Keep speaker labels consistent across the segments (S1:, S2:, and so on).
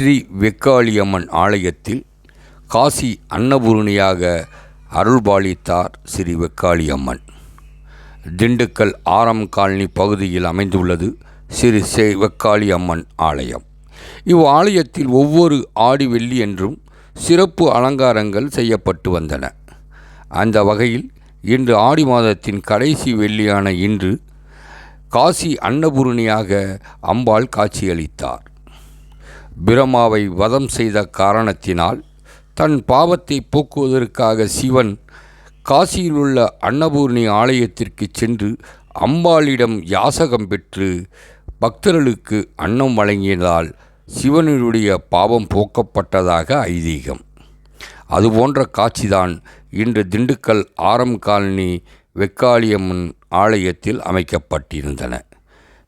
S1: ஸ்ரீ வெக்காளியம்மன் ஆலயத்தில் காசி அன்னபூரணியாக அருள்பாலித்தார் ஸ்ரீ வெக்காளியம்மன். திண்டுக்கல் ஆரம் காலனி பகுதியில் அமைந்துள்ளது ஸ்ரீ ஸ்ரீ வெக்காளி அம்மன் ஆலயம். இவ் ஆலயத்தில் ஒவ்வொரு ஆடி வெள்ளி என்றும் சிறப்பு அலங்காரங்கள் செய்யப்பட்டு வந்தன. அந்த வகையில் இன்று ஆடி மாதத்தின் கடைசி வெள்ளியான இன்று காசி அன்னபூரணியாக அம்பாள் காட்சியளித்தார். பிரமாவை வதம் செய்த காரணத்தினால் தன் பாவத்தை போக்குவதற்காக சிவன் காசியிலுள்ள அன்னபூர்ணி ஆலயத்திற்கு சென்று அம்பாளிடம் யாசகம் பெற்று பக்தர்களுக்கு அன்னம் வழங்கியதால் சிவனுடைய பாவம் போக்கப்பட்டதாக ஐதீகம். அதுபோன்ற காட்சிதான் இன்று திண்டுக்கல் ஆரம் காலனி வெக்காளியம்மன் ஆலயத்தில் அமைக்கப்பட்டிருந்தன.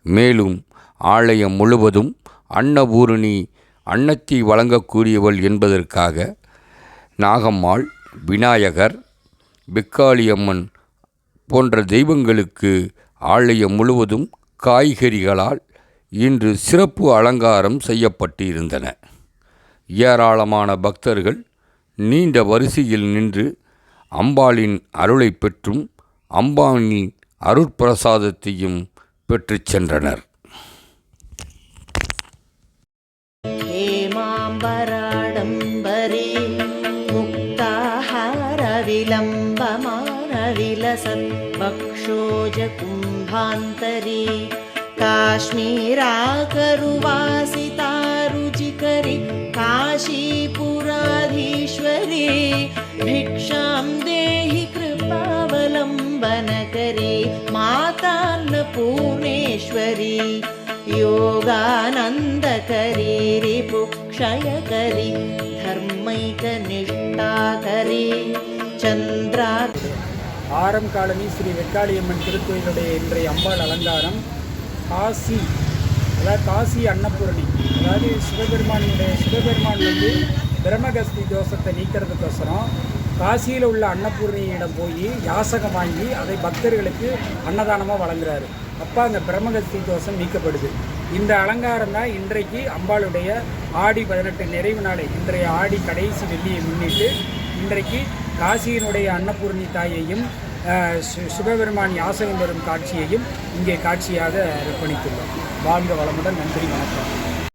S1: மேலும் ஆலயம் முழுவதும் அன்னபூரணி அன்னத்தை வழங்கக்கூடியவள் என்பதற்காக நாகம்மாள் விநாயகர் பிக்காளியம்மன் போன்ற தெய்வங்களுக்கு ஆலயம் முழுவதும் காய்கறிகளால் இன்று சிறப்பு அலங்காரம் செய்யப்பட்டு இருந்தன ஏராளமான பக்தர்கள் நீண்ட வரிசையில் நின்று அம்பாளின் அருளை பெற்றும் அம்பாளின் அருட்பிரசாதத்தையும் பெற்றுச் சென்றனர்.
S2: हेमाम्बराडम्बरे मुक्ताहारविलम्बमानविलसत् वक्षोजकुम्भान्तरे काश्मीराकरुवासितारुचिकरि काशीपुराधीश्वरे भिक्षां देहि कृपावलम्बनकरे मातान्नपूर्णेश्वरी योगानन्दकरी रिपुक्षयकरि धर्मैकनिष्ठाकरी चन्द्रा
S3: ஆரம் காலனி ஸ்ரீ வெக்காளியம்மன் திருக்கோயிலுடைய இன்றைய அம்பாள் அலங்காரம் காசி அதாவது காசி அன்னபூரணி அதாவது சிவபெருமானுடைய சிவபெருமான் வந்து பிரம்மகஸ்தி தோஷத்தை நீக்கிறதுக்கோசரம் காசியில் உள்ள அன்னபூரணியிடம் போய் யாசகம் வாங்கி அதை பக்தர்களுக்கு அன்னதானமாக வழங்குறாரு அப்போ அந்த பிரம்மகஸ்தி தோஷம் நீக்கப்படுது இந்த அலங்காரம் தான் இன்றைக்கு அம்பாளுடைய ஆடி பதினெட்டு நிறைவு நாளை இன்றைய ஆடி கடைசி வெள்ளியை முன்னிட்டு இன்றைக்கு காசியினுடைய அன்னபூர்ணி தாயையும் அஹ், சிவபெருமான் யாசகம் வரும் காட்சியையும் இங்கே காட்சியாக அர்ப்பணித்துள்ளோம். வாழ்க வளமுடன் நன்றி வணக்கம்.